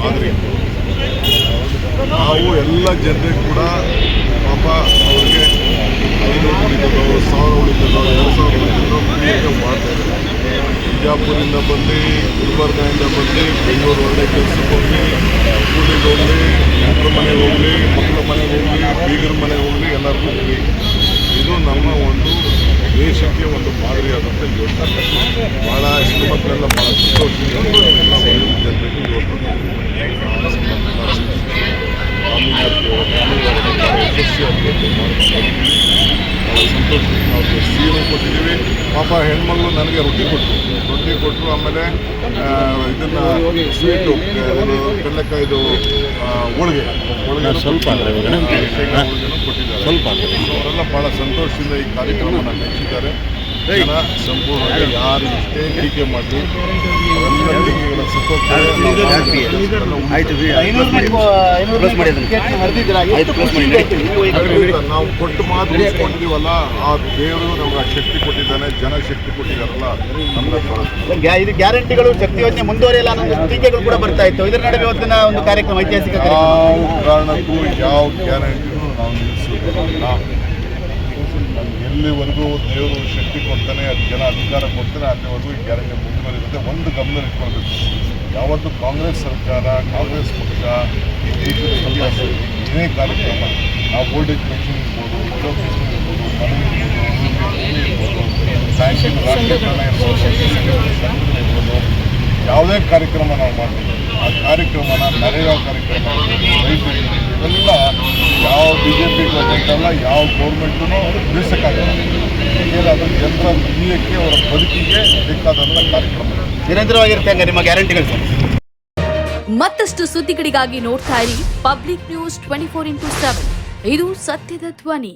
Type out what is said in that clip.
ಮಾದರಿ. ನಾವು ಎಲ್ಲ ಜನರಿಗೆ ಕೂಡ ಪಾಪ ಅವ್ರಿಗೆ ಐನೂರು ಉಳಿತದೋ ಸಾವಿರ ಉಳಿತದೋ ಎರಡು ಸಾವಿರ ಉಳಿತದೋ ಫ್ರೀಯಾಗಿ ಮಾಡ್ತಾ ಬಿಜಾಪುರಿಂದ ಬಂದು ಗುಲ್ಬರ್ಗದಿಂದ ಬಂದು ಬೆಂಗಳೂರು ಒಳ್ಳೆ ಕೆಲಸಕ್ಕೆ ಹೋಗಲಿ ಕೂಲಿಗೆ ಹೋಗಲಿ, ಮಕ್ಕಳ ಮನೆಗೆ ಹೋಗಲಿ, ಮಕ್ಕಳ ಮನೆಗೆ ಹೋಗಲಿ, ಬೀಗರ ಮನೆಗೆ ಹೋಗಲಿ, ಎಲ್ಲರಿಗೂ ಫ್ರೀ ಇದು ನಮ್ಮ ಒಂದು ದೇಶಕ್ಕೆ ಒಂದು ಮಾದರಿಯಾದಂಥ ಯೋಜನೆ ಭಾಳ ಹೆಣ್ಮಕ್ಳೆಲ್ಲ ಭಾಳ ಸಂತೋಷದಿಂದ ಎಲ್ಲ ಒಳ್ಳೆ ಜನರಿಗೆ ಇವತ್ತು ಸಂತೋಷದಿಂದ ಅವ್ರಿಗೆ ಸೀರೆ ಕೊಟ್ಟಿದ್ದೀವಿ ಪಾಪ ಹೆಣ್ಮಗಳು ನನಗೆ ರೊಟ್ಟಿ ಕೊಟ್ಟರು ರೊಟ್ಟಿ ಕೊಟ್ಟರು ಆಮೇಲೆ ಇದನ್ನು ಸ್ವೀಟು ಕಡಲೆಕಾಯ್ದು ಹೋಳಿಗೆ. ಹೋಳಿಗೆ ಸ್ವಲ್ಪ ಕೊಟ್ಟಿದ್ದಾರೆ. ಸ್ವಲ್ಪ ಅವರೆಲ್ಲ ಭಾಳ ಸಂತೋಷದಿಂದ ಈ ಕಾರ್ಯಕ್ರಮವನ್ನು ನಡೆಸಿದ್ದಾರೆ. ಜನ ಸಂಪೂರ್ಣವಾಗಿ ಯಾರು? ಟೀಕೆ ನಾವು ಕೊಟ್ಟು ಮಾತು ಕೊಟ್ಟಿದ್ದೀವಲ್ಲ ಆ ದೇವರು ನಮ್ಗೆ ಆ ಶಕ್ತಿ ಕೊಟ್ಟಿದ್ದಾನೆ ಜನ ಶಕ್ತಿ ಕೊಟ್ಟಿದ್ದಾರಲ್ಲ ನಮ್ಗೆ ಇದು ಗ್ಯಾರಂಟಿಗಳು ಶಕ್ತಿ ಯೋಜನೆ ಮುಂದುವರಿಯಲ್ಲ ಅನ್ನೋ ಟೀಕೆಗಳು ಕೂಡ ಬರ್ತಾ ಇತ್ತು. ಇದರ ನಡುವೆ ಇವತ್ತಿನ ಒಂದು ಕಾರ್ಯಕ್ರಮ ಐತಿಹಾಸಿಕ ಕಾರ್ಯಕ್ರಮ. ಯಾವ ಕಾರಣಕ್ಕೂ ಯಾವ ಗ್ಯಾರಂಟಿನೂ ನಾವು ನಿಲ್ಲಿಸಿಲ್ಲ ಎಲ್ಲಿವರೆಗೂ ದೇವರು ಶಕ್ತಿ ಕೊಡ್ತಾನೆ, ಅದು ಜನ ಅಧಿಕಾರ ಕೊಡ್ತಾನೆ ಅಲ್ಲಿವರೆಗೂ ಈ ಗ್ಯಾರಂಟಿ ಮುಂದುವರಿಯುತ್ತೆ ಒಂದು ಗಮನ ಇಟ್ಕೊಳ್ಬೇಕು. ಯಾವತ್ತು ಕಾಂಗ್ರೆಸ್ ಸರ್ಕಾರ, ಕಾಂಗ್ರೆಸ್ ಪಕ್ಷ ಈ ದೇಶದ ಏನೇ ಕಾರ್ಯಕ್ರಮ ನಾವು ಓಲ್ಡ್ ಏಜ್ ಪೆನ್ಷನ್ ಇರ್ಬೋದು ವಿಡೋ ಪೆನ್ಷನ್ ಇರ್ಬೋದು, ಮನೆ ಇರ್ಬೋದು ಇರ್ಬೋದು ಯಾವುದೇ ಕಾರ್ಯಕ್ರಮ ನಾವು ಮಾಡ್ತೀವಿ. ಆ ಕಾರ್ಯಕ್ರಮನ ನರೇಗಾ ಕಾರ್ಯಕ್ರಮ ಅಲ್ಲ ಯಾವ ಗೌರ್ಮೆಂಟೂ ನಿಲ್ಲಿಸೋಕ್ಕಾಗಲ್ಲ. ಯಾಕೆಂದರೆ ಅದು ಜನರ ಜೀವಕ್ಕೆ ಅವರ ಬದುಕಿಗೆ ಬೇಕಾದಂಥ ಕಾರ್ಯಕ್ರಮ. ನಿರಂತರವಾಗಿರುತ್ತೆ ಹಂಗ ನಿಮ್ಮ ಗ್ಯಾರಂಟಿಗಳು ಸರ್. ಮತ್ತಷ್ಟು ಸುದ್ದಿಗಳಿಗಾಗಿ ನೋಡ್ತಾ ಇರಿ public news twenty four into seven. ಇದು ಸತ್ಯದ ಧ್ವನಿ.